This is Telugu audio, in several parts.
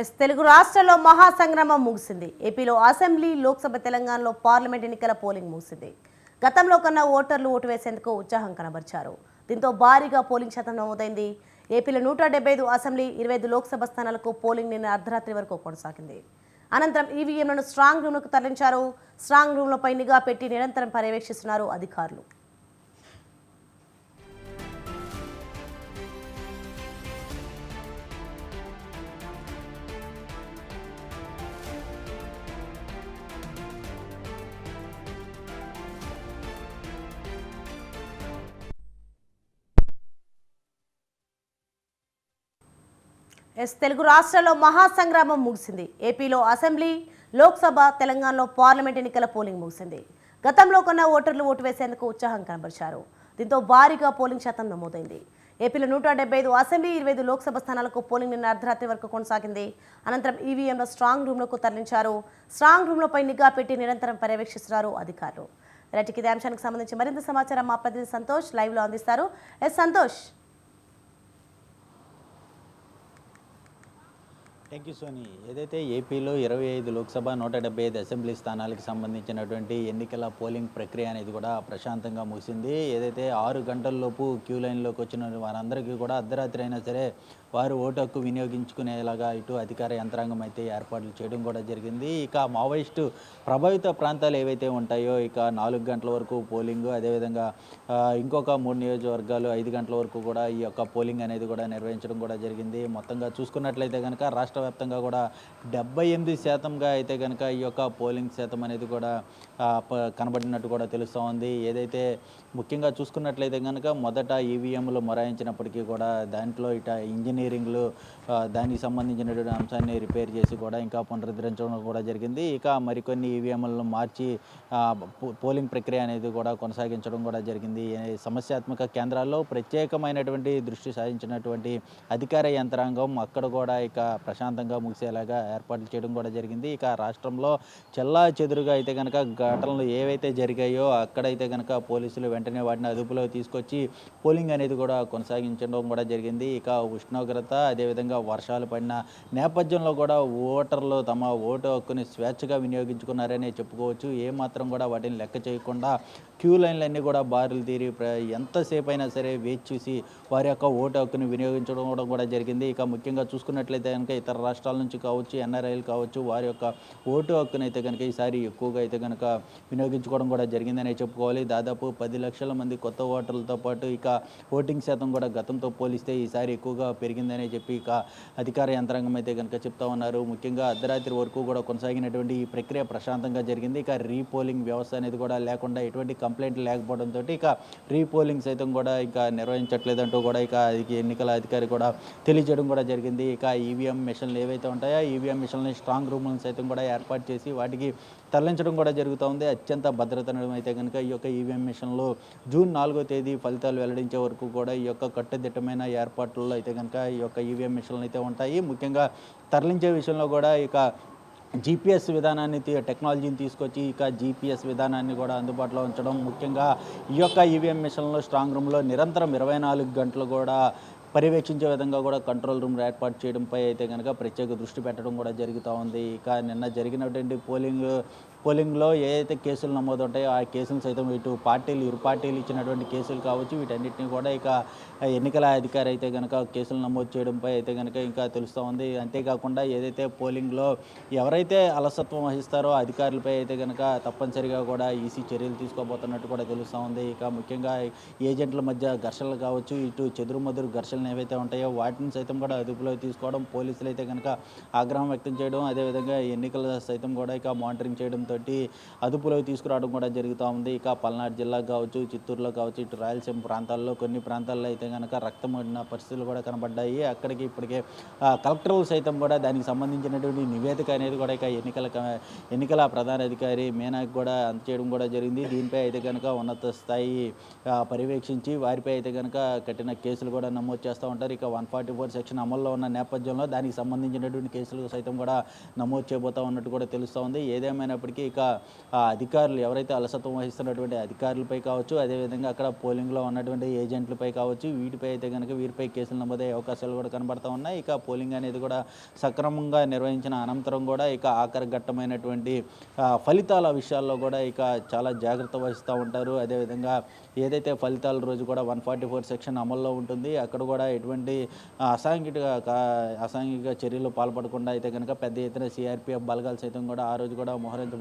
ఎస్ తెలుగు రాష్ట్రాల్లో మహాసంగ్రామం ముగిసింది. ఏపీలో అసెంబ్లీ లోక్సభ తెలంగాణలో పార్లమెంట్ ఎన్నికల పోలింగ్ ముగిసింది. గతంలో కన్నా ఓటర్లు ఓటు వేసేందుకు ఉత్సాహం కనబరిచారు. దీంతో భారీగా పోలింగ్ శాతం నమోదైంది. ఏపీలో నూట డెబ్బై ఐదు అసెంబ్లీ ఇరవై ఐదు లోక్సభ స్థానాలకు పోలింగ్ నిన్న అర్ధరాత్రి వరకు కొనసాగింది. అనంతరం ఈవీఎంలను స్ట్రాంగ్ రూమ్లకు తరలించారు. స్ట్రాంగ్ రూమ్లపై నిఘా పెట్టి నిరంతరం పర్యవేక్షిస్తున్నారు అధికారులు. ఎస్ తెలుగు రాష్ట్రాల్లో మహాసంగ్రామం ముగిసింది. ఏపీలో అసెంబ్లీ లోక్సభ తెలంగాణలో పార్లమెంట్ ఎన్నికల పోలింగ్ ముగిసింది. గతంలో కొన్న ఓటర్లు ఓటు వేసేందుకు ఉత్సాహం కనబరిచారు. దీంతో భారీగా పోలింగ్ శాతం నమోదైంది. ఏపీలో నూట డెబ్బై ఐదు అసెంబ్లీ ఇరవై ఐదు లోక్సభ స్థానాలకు పోలింగ్ నిన్న అర్ధరాత్రి వరకు కొనసాగింది. అనంతరం ఈవీఎంలో స్ట్రాంగ్ రూమ్లకు తరలించారు. స్ట్రాంగ్ రూమ్లపై నిఘా పెట్టి నిరంతరం పర్యవేక్షిస్తున్నారు అధికారులు. రైట్కి ఇదే అంశానికి సంబంధించి మరింత సమాచారం మా ప్రతినిధి సంతోష్ లైవ్లో అందిస్తారు. Yes Santosh. Thank you Soni ఏదైతే ఏపీలో ఇరవై ఐదు లోక్సభ నూట డెబ్బై ఐదు అసెంబ్లీ స్థానాలకు సంబంధించినటువంటి ఎన్నికల పోలింగ్ ప్రక్రియ అనేది కూడా ప్రశాంతంగా ముగిసింది. ఏదైతే ఆరు గంటల్లోపు క్యూ లైన్లోకి వచ్చిన వారందరికీ కూడా అర్ధరాత్రి అయినా సరే వారు ఓటు హక్కు వినియోగించుకునేలాగా ఇటు అధికార యంత్రాంగం అయితే ఏర్పాట్లు చేయడం కూడా జరిగింది. ఇక మావోయిస్టు ప్రభావిత ప్రాంతాలు ఏవైతే ఉంటాయో ఇక నాలుగు గంటల వరకు పోలింగ్ అదేవిధంగా ఇంకొక మూడు నియోజకవర్గాలు ఐదు గంటల వరకు కూడా ఈ యొక్క పోలింగ్ అనేది కూడా నిర్వహించడం కూడా జరిగింది. మొత్తంగా చూసుకున్నట్లయితే కనుక రాష్ట్ర వ్యాప్తంగా కూడా డెబ్బై ఎనిమిది శాతంగా అయితే కనుక ఈ యొక్క పోలింగ్ శాతం అనేది కూడా కనబడినట్టు కూడా తెలుస్తూ ఉంది. ఏదైతే ముఖ్యంగా చూసుకున్నట్లయితే కనుక మొదట ఈవీఎంలు మొరాయించినప్పటికీ కూడా దాంట్లో ఇట ఇంజనీరింగ్లు దానికి సంబంధించినటువంటి అంశాన్ని రిపేర్ చేసి కూడా ఇంకా పునరుద్ధరించడం కూడా జరిగింది. ఇక మరికొన్ని ఈవీఎంలను మార్చి పో- పోలింగ్ ప్రక్రియ అనేది కూడా కొనసాగించడం కూడా జరిగింది. సమస్యాత్మక కేంద్రాల్లో ప్రత్యేకమైనటువంటి దృష్టి సాధించినటువంటి అధికార యంత్రాంగం అక్కడ కూడా ఇక ప్రశాంతంగా ముగిసేలాగా ఏర్పాట్లు చేయడం కూడా జరిగింది. ఇక రాష్ట్రంలో చెల్లా చెదురుగా అయితే కనుక ఘటనలు ఏవైతే జరిగాయో అక్కడైతే కనుక పోలీసులు వెంటనే వాటిని అదుపులో తీసుకొచ్చి పోలింగ్ అనేది కూడా కొనసాగించడం కూడా జరిగింది. ఇక ఉష్ణోగ్రత అదేవిధంగా వర్షాలు పడిన నేపథ్యంలో కూడా ఓటర్లు తమ ఓటు హక్కుని స్వేచ్ఛగా వినియోగించుకున్నారనే చెప్పుకోవచ్చు. ఏ మాత్రం కూడా వాటిని లెక్క చేయకుండా క్యూ లైన్లన్నీ కూడా బారులు తీరి ఎంతసేపు అయినా సరే వేచి చూసి వారి యొక్క ఓటు హక్కుని వినియోగించడం కూడా కూడా జరిగింది. ఇక ముఖ్యంగా చూసుకున్నట్లయితే కనుక ఇతర రాష్ట్రాల నుంచి కావచ్చు ఎన్ఆర్ఐలు కావచ్చు వారి యొక్క ఓటు హక్కును అయితే కనుక ఈసారి ఎక్కువగా అయితే కనుక వినియోగించుకోవడం కూడా జరిగిందనే చెప్పుకోవాలి. దాదాపు పది లక్షల మంది కొత్త ఓటర్లతో పాటు ఇక ఓటింగ్ శాతం కూడా గతంతో పోలిస్తే ఈసారి ఎక్కువగా పెరిగిందనే చెప్పి ఇక అధికార యంత్రాంగం అయితే కనుక చెప్తా ఉన్నారు. ముఖ్యంగా అర్ధరాత్రి వరకు కూడా కొనసాగినటువంటి ఈ ప్రక్రియ ప్రశాంతంగా జరిగింది. ఇక రీపోలింగ్ వ్యవస్థ అనేది కూడా లేకుండా ఎటువంటి కంప్లైంట్ లేకపోవడంతో ఇక రీపోలింగ్ సైతం కూడా ఇక నిర్వహించట్లేదంటూ కూడా ఇక ఎన్నికల అధికారి కూడా తెలియజేయడం కూడా జరిగింది. ఇక ఈవీఎం మిషన్లు ఏవైతే ఉంటాయో ఈవీఎం మిషన్లని స్ట్రాంగ్ రూమ్లను సైతం కూడా ఏర్పాటు చేసి వాటికి తరలించడం కూడా జరుగుతుంది. జరుగుతూ ఉంది. అత్యంత భద్రతను అయితే కనుక ఈ యొక్క ఈవీఎం మిషన్లో జూన్ నాలుగో తేదీ ఫలితాలు వెల్లడించే వరకు కూడా ఈ యొక్క కట్టుదిట్టమైన ఏర్పాట్లలో అయితే కనుక ఈ యొక్క ఈవీఎం మిషన్లు అయితే ఉంటాయి. ముఖ్యంగా తరలించే విషయంలో కూడా ఇక జీపీఎస్ విధానాన్ని టెక్నాలజీని తీసుకొచ్చి ఇక జీపీఎస్ విధానాన్ని కూడా అందుబాటులో ఉంచడం ముఖ్యంగా ఈ యొక్క ఈవీఎం మిషన్లో స్ట్రాంగ్ రూమ్లో నిరంతరం ఇరవై నాలుగు గంటలు కూడా పర్యవేక్షించే విధంగా కూడా కంట్రోల్ రూమ్ ఏర్పాటు చేయడంపై అయితే కనుక ప్రత్యేక దృష్టి పెట్టడం కూడా జరుగుతూ ఉంది. ఇక నిన్న జరిగినటువంటి పోలింగ్ పోలింగ్లో ఏదైతే కేసులు కేసులు ఉంటాయో ఆ కేసులు సైతం ఇటు పార్టీలు ఇరు పార్టీలు ఇచ్చినటువంటి కేసులు కావచ్చు వీటన్నిటిని కూడా ఇక ఎన్నికల అధికారి అయితే కనుక కేసులు నమోదు చేయడంపై అయితే కనుక ఇంకా తెలుస్తూ ఉంది. అంతేకాకుండా ఏదైతే పోలింగ్లో ఎవరైతే అలసత్వం వహిస్తారో అధికారులపై అయితే కనుక తప్పనిసరిగా కూడా ఈసీ చర్యలు తీసుకోబోతున్నట్టు కూడా తెలుస్తూ ఉంది. ఇక ముఖ్యంగా ఏజెంట్ల మధ్య ఘర్షణలు కావచ్చు ఇటు చెదురుమదురు ఘర్షణలు ఏవైతే ఉంటాయో వాటిని సైతం కూడా అదుపులో తీసుకోవడం పోలీసులు అయితే కనుక ఆగ్రహం వ్యక్తం చేయడం అదేవిధంగా ఎన్నికల సైతం కూడా ఇక మానిటరింగ్ చేయడం చేయడంతో అదుపులోకి తీసుకురావడం కూడా జరుగుతూ ఉంది. ఇక పల్నాడు జిల్లా కావచ్చు చిత్తూరులో కావచ్చు ఇటు రాయలసీమ ప్రాంతాల్లో కొన్ని ప్రాంతాల్లో అయితే కనుక రక్తం పడిన పరిస్థితులు కూడా కనబడ్డాయి. అక్కడికి ఇప్పటికే కలెక్టర్లు సైతం కూడా దానికి సంబంధించినటువంటి నివేదిక అనేది కూడా ఇక ఎన్నికల ఎన్నికల ప్రధాన అధికారి మేనాకి కూడా అందచేయడం కూడా జరిగింది. దీనిపై అయితే కనుక ఉన్నత స్థాయి పర్యవేక్షించి వారిపై అయితే కనుక కఠిన కేసులు కూడా నమోదు చేస్తూ ఉంటారు. ఇక వన్ ఫార్టీ ఫోర్ సెక్షన్ అమల్లో ఉన్న నేపథ్యంలో దానికి సంబంధించినటువంటి కేసులు సైతం కూడా నమోదు చేయబోతా ఉన్నట్టు కూడా తెలుస్తూ ఉంది. ఏదేమైనప్పటికీ ఏమైనప్పటికీ ఇక ఆ అధికారులు ఎవరైతే అలసత్వం వహిస్తున్నటువంటి అధికారులపై కావచ్చు అదేవిధంగా అక్కడ పోలింగ్లో ఉన్నటువంటి ఏజెంట్లపై కావచ్చు వీటిపై అయితే కనుక వీరిపై కేసులు నమోదయ్యే అవకాశాలు కూడా కనబడతా ఉన్నాయి. ఇక పోలింగ్ అనేది కూడా సక్రమంగా నిర్వహించిన అనంతరం కూడా ఇక ఆఖరి ఘట్టమైనటువంటి ఫలితాల విషయాల్లో కూడా ఇక చాలా జాగ్రత్త వహిస్తూ ఉంటారు. అదేవిధంగా ఏదైతే ఫలితాల రోజు కూడా వన్ ఫార్టీ ఫోర్ సెక్షన్ అమల్లో ఉంటుంది అక్కడ కూడా ఎటువంటి అసాంఘిక అసాంఘిక చర్యలు పాల్పడకుండా అయితే కనుక పెద్ద ఎత్తున సిఆర్పిఎఫ్ బలగాలు సైతం కూడా ఆ రోజు కూడా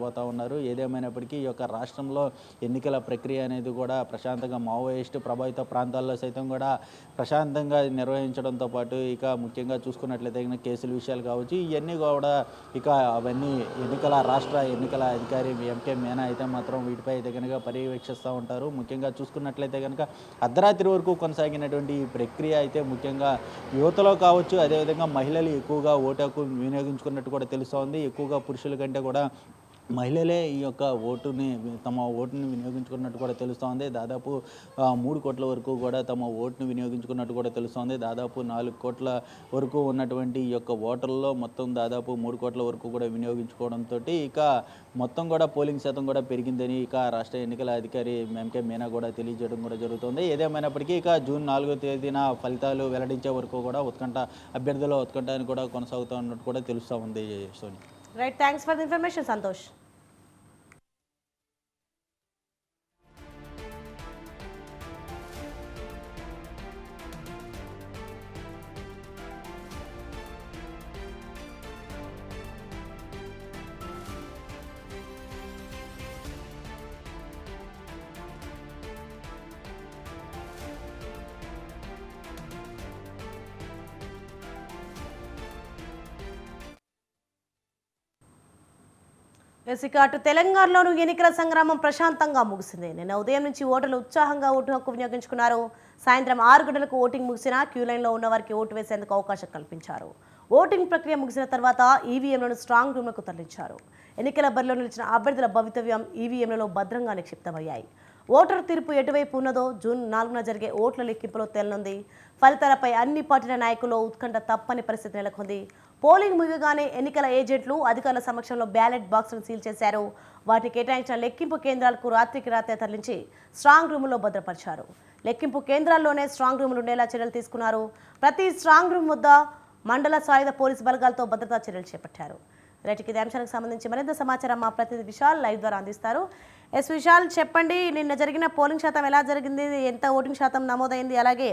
మోహరించబోతా ఉన్నారు. ఏదేమైనప్పటికీ ఈ యొక్క రాష్ట్రంలో ఎన్నికల ప్రక్రియ అనేది కూడా ప్రశాంతంగా మావోయిస్ట్ ప్రభావిత ప్రాంతాల్లో సైతం కూడా ప్రశాంతంగా నిర్వహించడంతో పాటు ఇక ముఖ్యంగా చూసుకున్నట్లయితే కనుక కేసుల విషయాలు కావచ్చు ఇవన్నీ కూడా ఇక అవన్నీ ఎన్నికల రాష్ట్ర ఎన్నికల అధికారి ఎంకే మేనా అయితే మాత్రం వీటిపై అయితే కనుక పర్యవేక్షిస్తూ ఉంటారు. ముఖ్యంగా చూసుకున్నట్లయితే కనుక అర్ధరాత్రి వరకు కొనసాగినటువంటి ఈ ప్రక్రియ అయితే ముఖ్యంగా యువతలో కావచ్చు అదేవిధంగా మహిళలు ఎక్కువగా ఓటు హక్కు వినియోగించుకున్నట్టు కూడా తెలుస్తోంది. ఎక్కువగా పురుషుల కంటే కూడా మహిళలే ఈ యొక్క ఓటుని తమ ఓటుని వినియోగించుకున్నట్టు కూడా తెలుస్తోంది. దాదాపు మూడు కోట్ల వరకు కూడా తమ ఓటుని వినియోగించుకున్నట్టు కూడా తెలుస్తోంది. దాదాపు నాలుగు కోట్ల వరకు ఉన్నటువంటి ఈ యొక్క ఓటర్లలో మొత్తం దాదాపు మూడు కోట్ల వరకు కూడా వినియోగించుకోవడంతో ఇక మొత్తం కూడా పోలింగ్ శాతం కూడా పెరిగిందని ఇక రాష్ట్ర ఎన్నికల అధికారి ఎంకే మీనా కూడా తెలియజేయడం కూడా జరుగుతుంది. ఏదేమైనప్పటికీ ఇక జూన్ నాలుగో తేదీన ఫలితాలు వెల్లడించే వరకు కూడా ఉత్కంఠ అభ్యర్థుల ఉత్కంఠ అని కూడా కొనసాగుతున్నట్టు కూడా తెలుస్తూ ఉంది Soni. Right thanks for the information Santosh yes అటు తెలంగాణలోనూ ఎన్నికల సంగ్రామం ప్రశాంతంగా ముగిసింది. నిన్న ఉదయం నుంచి ఓటర్లు ఉత్సాహంగా ఓటు హక్కు వినియోగించుకున్నారు. సాయంత్రం ఆరు గంటలకు ఓటింగ్ ముగిసినా క్యూ లైన్లో ఉన్న వారికి ఓటు వేసేందుకు అవకాశం కల్పించారు. ఓటింగ్ ప్రక్రియ ముగిసిన తర్వాత ఈవీఎంలను స్ట్రాంగ్ రూమ్లకు తరలించారు. ఎన్నికల బరిలో నిలిచిన అభ్యర్థుల భవితవ్యం ఈవీఎంలలో భద్రంగా నిక్షిప్తమయ్యాయి. ఓటర్ తీర్పు ఎటువైపు ఉన్నదో జూన్ నాలుగున జరిగే ఓట్ల లెక్కింపులో తేలనుంది. ఫలితాలపై అన్ని పార్టీల నాయకుల్లో ఉత్కంఠ తప్పని పరిస్థితి నెలకొంది. పోలింగ్ ముగియగానే ఎన్నికల ఏజెంట్లు అధికారుల సమక్షంలో బ్యాలెట్ బాక్సులను సీల్ చేశారు. వాటికి కేటాయించిన లెక్కింపు కేంద్రాలకు రాత్రికి రాత్రే తరలించి స్ట్రాంగ్ రూములో భద్రపరిచారు. లెక్కింపు కేంద్రాల్లోనే స్ట్రాంగ్ రూములు ఉండేలా చర్యలు తీసుకున్నారు. ప్రతి స్ట్రాంగ్ రూమ్ వద్ద మండల సాయుధ పోలీసు బలగాలతో భద్రతా చర్యలు చేపట్టారు. రైట్కి ఇదే అంశానికి సంబంధించి మరింత సమాచారం మా ప్రతినిధి విశాల్ లైవ్ ద్వారా అందిస్తారు. ఎస్ విశాల్ చెప్పండి నిన్న జరిగిన పోలింగ్ శాతం ఎలా జరిగింది? ఎంత ఓటింగ్ శాతం నమోదైంది? అలాగే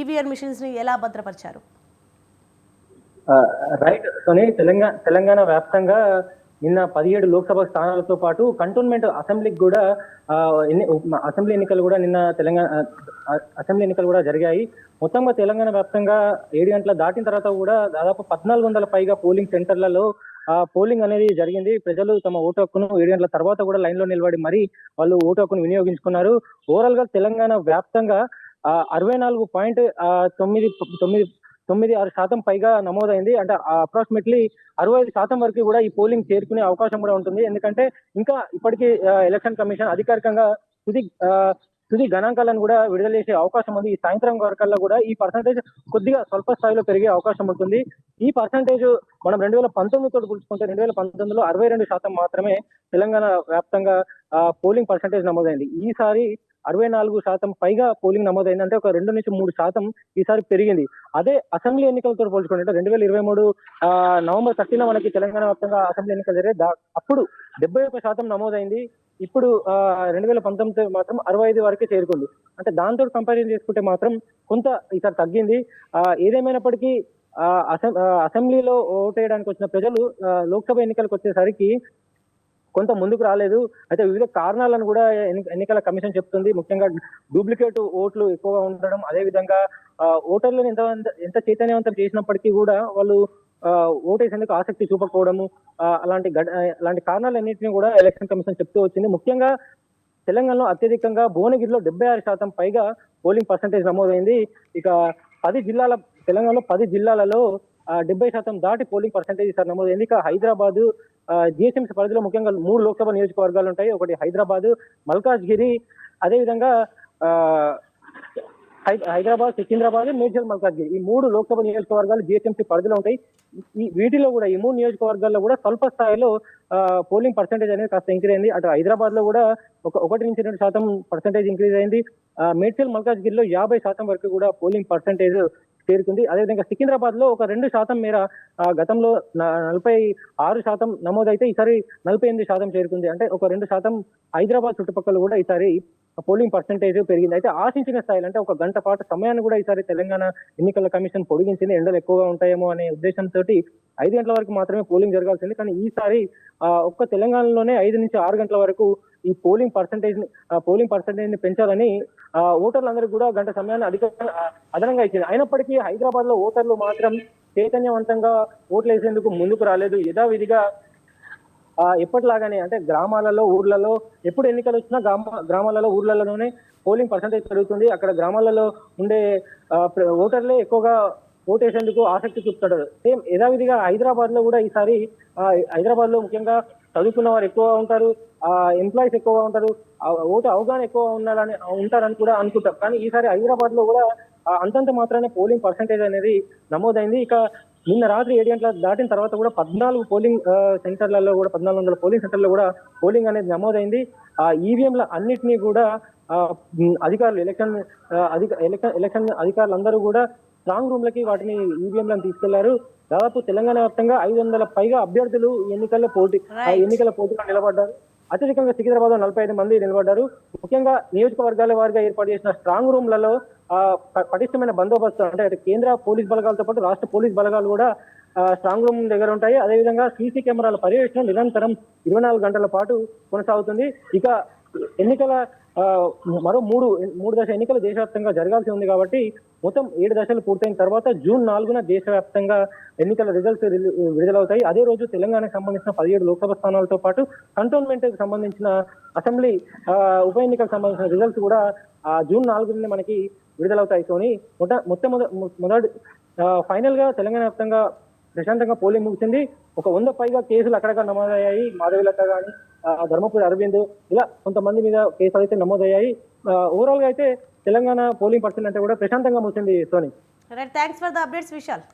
ఈవీఎం మిషన్స్ని ఎలా భద్రపరిచారు? రైట్ సోని తెలంగాణ తెలంగాణ వ్యాప్తంగా నిన్న పదిహేడు లోక్సభ స్థానాలతో పాటు కంటోన్మెంట్ అసెంబ్లీకి కూడా ఎన్ని అసెంబ్లీ ఎన్నికలు కూడా నిన్న తెలంగాణ అసెంబ్లీ ఎన్నికలు కూడా జరిగాయి. మొత్తంగా తెలంగాణ వ్యాప్తంగా ఏడు గంటల దాటిన తర్వాత కూడా దాదాపు పద్నాలుగు వందల పైగా పోలింగ్ సెంటర్లలో ఆ పోలింగ్ అనేది జరిగింది. ప్రజలు తమ ఓటు హక్కును ఏడు గంటల తర్వాత కూడా లైన్లో నిలబడి మరీ వాళ్ళు ఓటు హక్కును వినియోగించుకున్నారు. ఓవరాల్గా తెలంగాణ వ్యాప్తంగా ఆ, అరవై నాలుగు పాయింట్ తొమ్మిది తొమ్మిది తొమ్మిది ఆరు శాతం పైగా నమోదైంది. అంటే అప్రాక్సిమేట్లీ అరవై ఐదు శాతం వరకు కూడా ఈ పోలింగ్ చేరుకునే అవకాశం కూడా ఉంటుంది. ఎందుకంటే ఇంకా ఇప్పటికీ ఎలక్షన్ కమిషన్ అధికారికంగా తుది ఆ, తుది గణాంకాలను కూడా విడుదల చేసే అవకాశం ఉంది. ఈ సాయంత్రం వరకల్లా కూడా ఈ పర్సంటేజ్ కొద్దిగా స్వల్ప స్థాయిలో పెరిగే అవకాశం ఉంటుంది. ఈ పర్సంటేజ్ మనం రెండు వేల పంతొమ్మిదితో పోల్చుకుంటే రెండు వేల పంతొమ్మిదిలో అరవై రెండు శాతం మాత్రమే తెలంగాణ వ్యాప్తంగా పోలింగ్ పర్సంటేజ్ నమోదైంది. ఈసారి అరవై నాలుగు శాతం పైగా పోలింగ్ నమోదైంది అంటే ఒక రెండు నుంచి మూడు శాతం ఈసారి పెరిగింది. అదే అసెంబ్లీ ఎన్నికలతో పోల్చుకుంటే రెండు వేల ఇరవై మూడు ఆ, నవంబర్ థర్టీన మనకి తెలంగాణ వ్యాప్తంగా అసెంబ్లీ ఎన్నికలు జరిగాయి. అప్పుడు డెబ్బై ఒక శాతం నమోదైంది. ఇప్పుడు రెండు వేల పంతొమ్మిది మాత్రం అరవై ఐదు వరకే చేరుకుంది. అంటే దాంతో కంపారిజన్ చేసుకుంటే మాత్రం కొంత ఈసారి తగ్గింది. ఆ, ఏదేమైనప్పటికీ ఆ, అసెం- ఆ, అసెంబ్లీలో ఓటేయడానికి వచ్చిన ప్రజలు లోక్సభ ఎన్నికలకు వచ్చేసరికి కొంత ముందుకు రాలేదు. అయితే వివిధ కారణాలను కూడా ఎన్నికల కమిషన్ చెప్తుంది. ముఖ్యంగా డూప్లికేట్ ఓట్లు ఎక్కువగా ఉండడం అదే విధంగా ఓటర్లను ఎంత ఎంత చైతన్యవంతం చేసినప్పటికీ కూడా వాళ్ళు ఓటేసేందుకు ఆసక్తి చూపకపోవడము అలాంటి అలాంటి కారణాలన్నింటినీ కూడా ఎలక్షన్ కమిషన్ చెప్తూ వచ్చింది. ముఖ్యంగా తెలంగాణలో అత్యధికంగా భువనగిరిలో డెబ్బై ఆరు శాతం పైగా పోలింగ్ పర్సంటేజ్ నమోదైంది. ఇక పది జిల్లాల తెలంగాణలో పది జిల్లాలలో డెబ్బై శాతం దాటి పోలింగ్ పర్సంటేజ్ ఈసారి నమోదైంది. ఇక హైదరాబాద్ జిహెచ్ఎంసీ పరిధిలో ముఖ్యంగా మూడు లోక్సభ నియోజకవర్గాలు ఉంటాయి. ఒకటి హైదరాబాద్ మల్కాజ్గిరి అదేవిధంగా హైదరాబాద్ సికింద్రాబాద్ మేడ్చల్ మల్కాజ్గిరి. ఈ మూడు లోక్సభ నియోజకవర్గాలు జిహెచ్ఎంసీ పరిధిలో ఉంటాయి. ఈ వీటిలో కూడా ఈ మూడు నియోజకవర్గాల్లో కూడా స్వల్ప స్థాయిలో ఆ, పోలింగ్ పర్సెంటేజ్ అనేది కాస్త ఇంక్రీజ్ అయింది. అటు హైదరాబాద్లో కూడా ఒక ఒకటి నుంచి రెండు శాతం పర్సెంటేజ్ ఇంక్రీజ్ అయింది. మేడ్చల్ మల్కాజ్గిరిలో యాభై శాతం వరకు కూడా పోలింగ్ పర్సెంటేజ్ చేరుకుంది అదేవిధంగా సికింద్రాబాద్లో ఒక రెండు శాతం మేర ఆ, గతంలో నలభై ఆరు శాతం నమోదైతే ఈసారి నలభై ఎనిమిది శాతం చేరుకుంది. అంటే ఒక రెండు శాతం హైదరాబాద్ చుట్టుపక్కల కూడా ఈసారి పోలింగ్ పర్సెంటేజ్ పెరిగింది. అయితే ఆశించిన స్థాయిలో అంటే ఒక గంట పాటు సమయాన్ని కూడా ఈసారి తెలంగాణ ఎన్నికల కమిషన్ పొడిగించింది. ఎండలు ఎక్కువగా ఉంటాయేమో అనే ఉద్దేశంతో ఐదు గంటల వరకు మాత్రమే పోలింగ్ జరగాల్సింది. కానీ ఈసారి ఒక్క తెలంగాణలోనే ఐదు నుంచి ఆరు గంటల వరకు ఈ పోలింగ్ పర్సంటేజ్ పోలింగ్ పర్సంటేజ్ని పెంచాలని ఆ, ఓటర్లందరికీ కూడా గంట సమయాన్ని అధిక అదనంగా ఇచ్చింది. అయినప్పటికీ హైదరాబాద్లో ఓటర్లు మాత్రం చైతన్యవంతంగా ఓట్లు వేసేందుకు ముందుకు రాలేదు. యథావిధిగా ఆ, ఎప్పటిలాగానే అంటే గ్రామాలలో ఊర్లలో ఎప్పుడు ఎన్నికలు వచ్చినా గ్రామ గ్రామాలలో ఊర్లలోనే పోలింగ్ పర్సంటేజ్ పెరుగుతుంది. అక్కడ గ్రామాలలో ఉండే ఓటర్లే ఎక్కువగా ఓటేసేందుకు ఆసక్తి చూపుతాడు సేమ్ యథావిధిగా హైదరాబాద్లో కూడా ఈసారి హైదరాబాద్లో ముఖ్యంగా చదువుకున్న వారు ఎక్కువగా ఉంటారు ఆ ఎంప్లాయీస్ ఎక్కువగా ఉంటారు ఓటు అవగాహన ఎక్కువ ఉండాలని ఉంటారని కూడా అనుకుంటాం. కానీ ఈసారి హైదరాబాద్లో కూడా అంతంత మాత్రమే పోలింగ్ పర్సంటేజ్ అనేది నమోదైంది. ఇక నిన్న రాత్రి ఏడు గంటల దాటిన తర్వాత కూడా పద్నాలుగు పోలింగ్ సెంటర్లలో కూడా పద్నాలుగు వందల పోలింగ్ సెంటర్లో కూడా పోలింగ్ అనేది నమోదైంది. ఆ ఈవీఎంల అన్నిటినీ కూడా అధికారులు ఎలక్షన్ అధిక ఎలక్షన్ ఎలక్షన్ అధికారులు అందరూ కూడా స్ట్రాంగ్ రూమ్ లకి వాటిని ఈవీఎంలను తీసుకెళ్ళారు. దాదాపు తెలంగాణ వ్యాప్తంగా ఐదు వందల పైగా అభ్యర్థులు ఎన్నికల్లో పోటీ. ఎన్నికల పోటీలో నిలబడ్డారు. అత్యధికంగా సికింద్రాబాద్లో నలభై ఐదు మంది నిలబడ్డారు. ముఖ్యంగా నియోజకవర్గాల వారిగా ఏర్పాటు చేసిన స్ట్రాంగ్ రూమ్లలో పటిష్టమైన బందోబస్తు అంటే అటు కేంద్ర పోలీస్ బలగాలతో పాటు రాష్ట్ర పోలీస్ బలగాలు కూడా స్ట్రాంగ్ రూమ్ దగ్గర ఉంటాయి. అదేవిధంగా సీసీ కెమెరాల పర్యవేక్షణ నిరంతరం ఇరవై నాలుగు గంటల పాటు కొనసాగుతుంది. ఇక ఎన్నికల మరో మూడు మూడు దశ ఎన్నికలు దేశవ్యాప్తంగా జరగాల్సి ఉంది కాబట్టి మొత్తం ఏడు దశలు పూర్తయిన తర్వాత జూన్ నాలుగున దేశవ్యాప్తంగా ఎన్నికల రిజల్ట్స్ విడుదలవుతాయి. అదే రోజు తెలంగాణకు సంబంధించిన పదిహేడు లోక్సభ స్థానాలతో పాటు కంటోన్మెంట్కి సంబంధించిన అసెంబ్లీ ఆ, ఉప ఎన్నికలకు సంబంధించిన రిజల్ట్స్ కూడా ఆ, జూన్ నాలుగునే మనకి విడుదలవుతాయి. సోని మొట్ట మొత్తం మొదటి ఫైనల్గా తెలంగాణ వ్యాప్తంగా ప్రశాంతంగా పోలింగ్ ముగిసింది. ఒక వంద పైగా కేసులు అక్కడక్కడ నమోదయ్యాయి. మాధవిలత కానీ ధర్మపురి అరవింద్ ఇలా కొంతమంది మీద కేసులు అయితే నమోదయ్యాయి. ఓవరాల్గా అయితే తెలంగాణ పోలింగ్ పర్సెంట్ అంటే కూడా ప్రశాంతంగా ముగిసింది Soni thanks for the updates Vishal